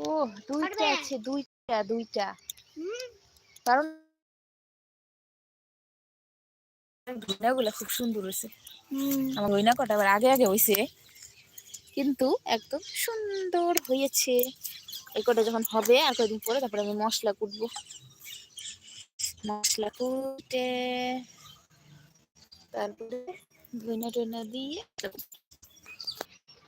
ও দুইটা আছে দুইটা দুইটা। কারণগুলা খুব সুন্দর হয়েছে। আমার কটা আগে আগে হয়েছে কিন্তু একদম সুন্দর হয়েছে। এই কটা যখন হবে আর কয়েকদিন পরে তারপরে আমি মশলা কুটবো। মশলা কুটে তারপরে ধইনা টইনা দিয়ে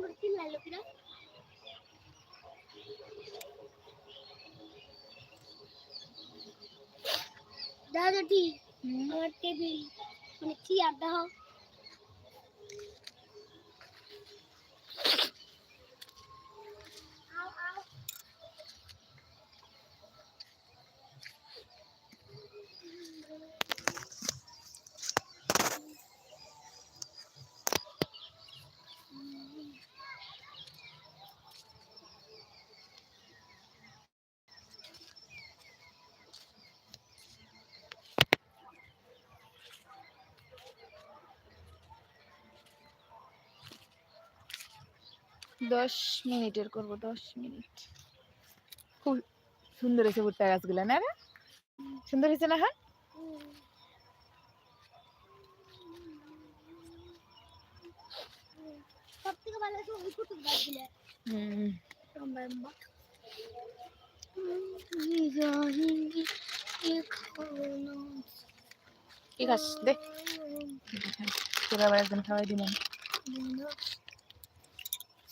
তোমার কি লাগল কিনা দাদা ঠিক আমার টেবিল মানে কি আড্ডা দশ মিনিটের করব দশ মিনিট। খুব সুন্দর হয়েছে ভুট্টা গাছগুলো না রে? সুন্দর হয়েছে না হ্যাঁ? ঠিক আছে দে। তোরা আবার একদিন খাওয়াই দিলাম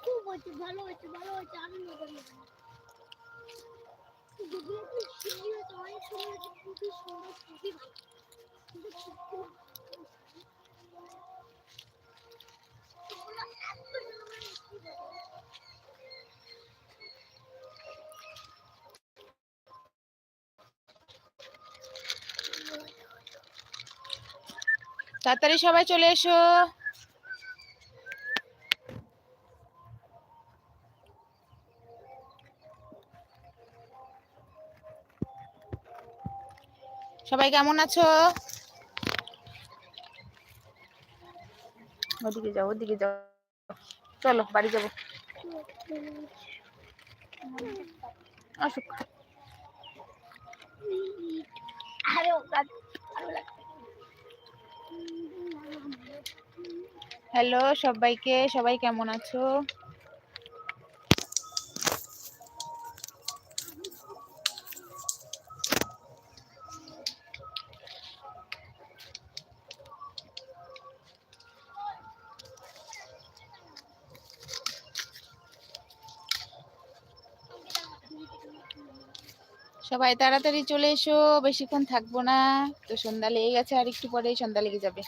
খুব হয়েছে ভালো হয়েছে ভালো হয়েছে আনন্দ একটু অনেক সুন্দর খুবই ভালো কিন্তু তাড়াতাড়ি সবাই চলে এসো। সবাই কেমন আছো? ওদিকে যাও ওদিকে যাও। চলো বাড়ি যাব। আসুক। আরে ভালো হ্যালো, সবাইকে, সবাই কেমন আছো? সবাই তাড়াতাড়ি চলে এসো, বেশিক্ষণ থাকব না। তো সন্ধ্যা লেগে গেছে, আর একটু পরেই সন্ধ্যা লেগে যাবে।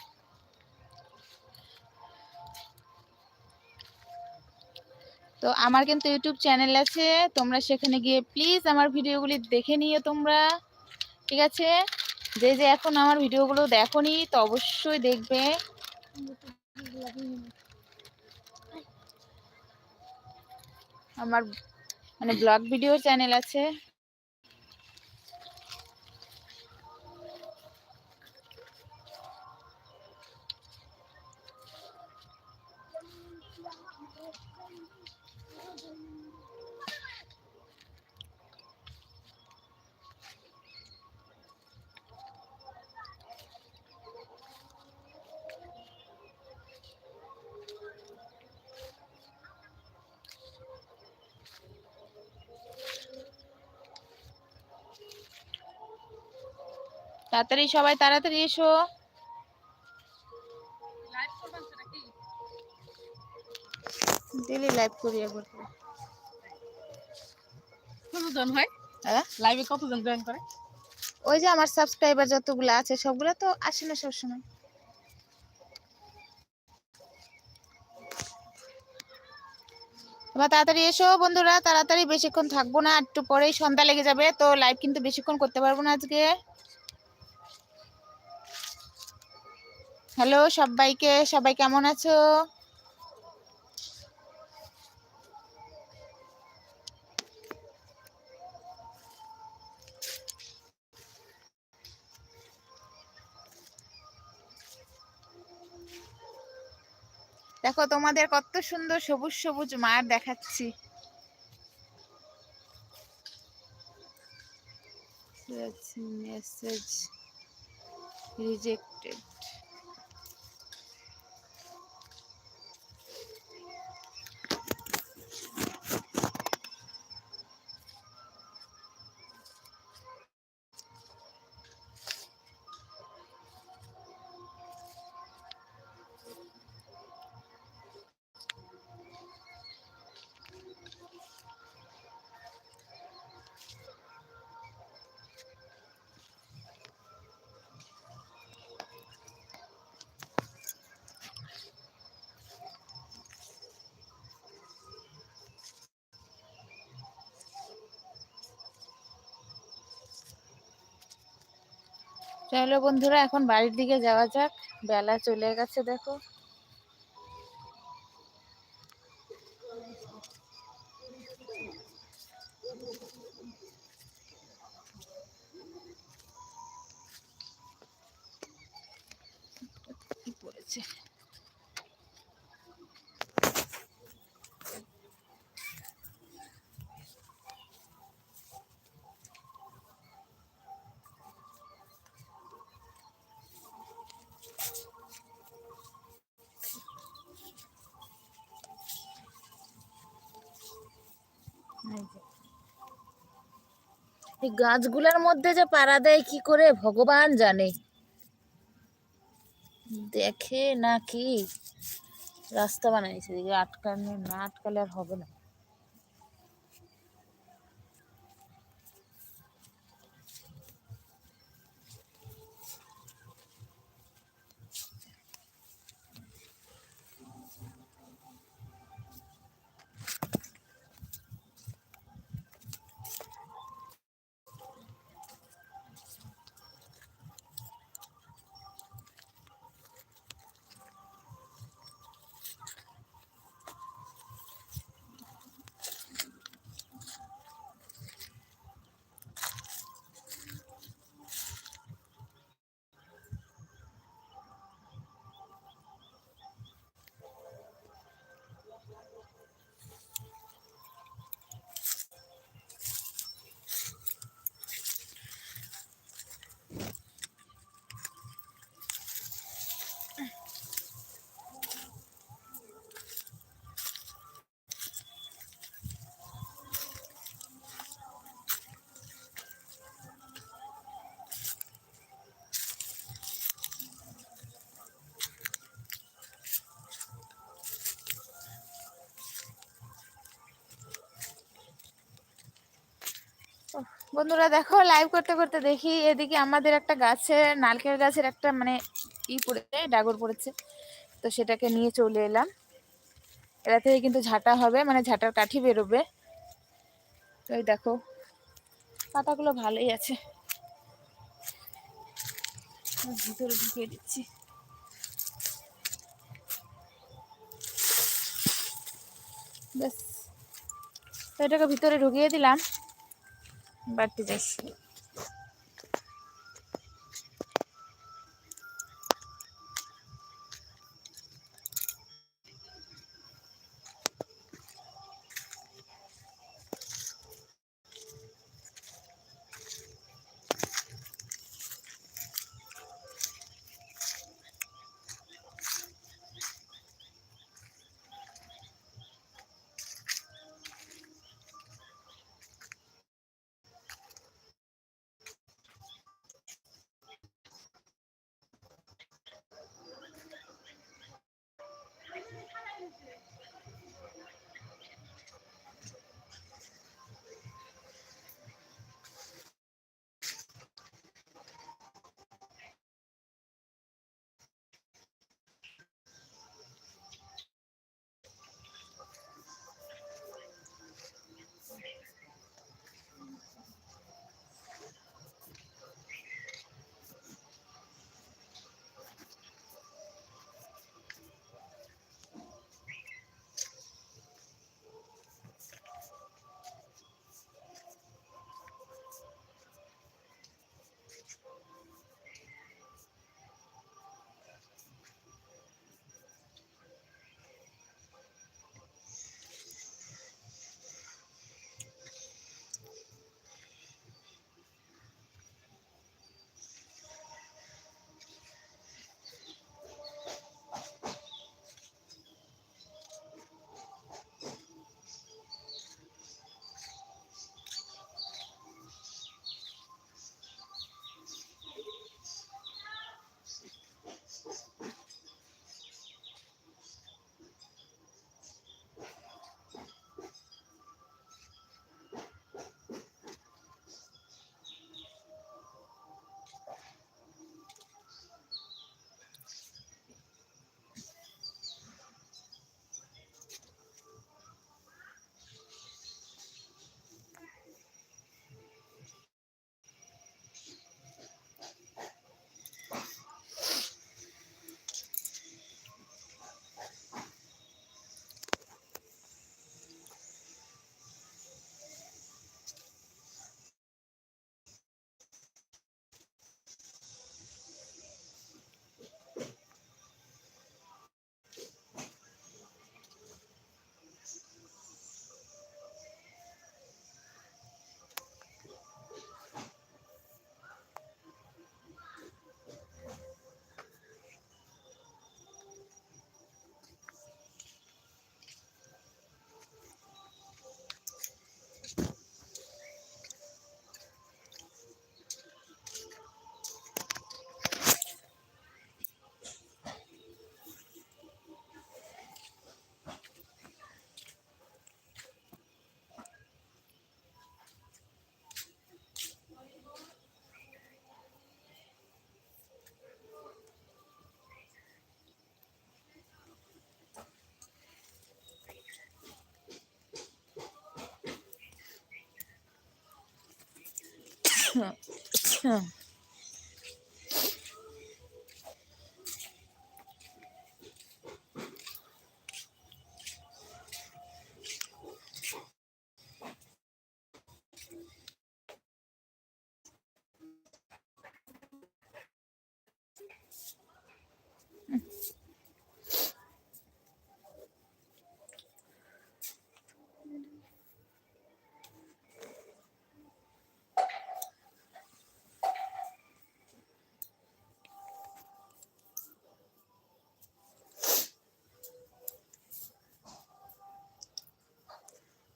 তো আমার কিন্তু ইউটিউব চ্যানেল আছে, তোমরা সেখানে গিয়ে প্লিজ আমার ভিডিওগুলি দেখে নিও তোমরা, ঠিক আছে? যে যে এখন আমার ভিডিওগুলো দেখো নি তো অবশ্যই দেখবে। আমার মানে ব্লগ ভিডিও চ্যানেল আছে। তাড়াতাড়ি সবাই তাড়াতাড়ি এসো। ডেলি লাইভ করি একবার করে। কতজন হয়? হ্যাঁ? লাইভে কতজন জয়েন করে? ওই যে আমার সাবস্ক্রাইবার যতগুলো আছে সবগুলো তো আসে না সবসময়। তোমরা তাড়াতাড়ি এসো বন্ধুরা তাড়াতাড়ি বেশিক্ষণ থাকব না একটু পরেই সন্ধ্যা লেগে যাবে তো লাইভ কিন্তু বেশিক্ষণ করতে পারব না আজকে। হ্যালো সবাইকে, সবাই কেমন আছো? দেখো তোমাদের কত সুন্দর সবুজ সবুজ মাঠ দেখাচ্ছি। মেসেজ রিজেক্টেড চলো বন্ধুরা এখন বাড়ির দিকে যাওয়া যাক। বেলা চলে গেছে দেখো। এই গাছগুলোর মধ্যে যে পাড়া দেয় কি করে ভগবান জানে? দেখে না কি রাস্তা বানাইছে আটকানো, না আটকালে আর হবে না। বন্ধুরা দেখো লাইভ করতে করতে দেখি এদিকে আমাদের একটা গাছে, নারকেল গাছের একটা মানে ই পড়েছে, ডাগর পড়েছে। তো সেটাকে নিয়ে চলে এলাম। এটা থেকে কিন্তু ঝাঁটা হবে মানে ঝাঁটার কাঠি বেরোবে। তো এই দেখো, পাতাগুলো ভালোই আছে। ভিতরে ঢুকিয়ে দিচ্ছি। ব্যাস। তো এটাকে ভিতরে ঢুকিয়ে দিলাম। বাড়তে যাচ্ছি। 哼哼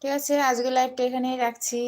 ঠিক আছে আজকে লাইভটা এখানেই রাখছি।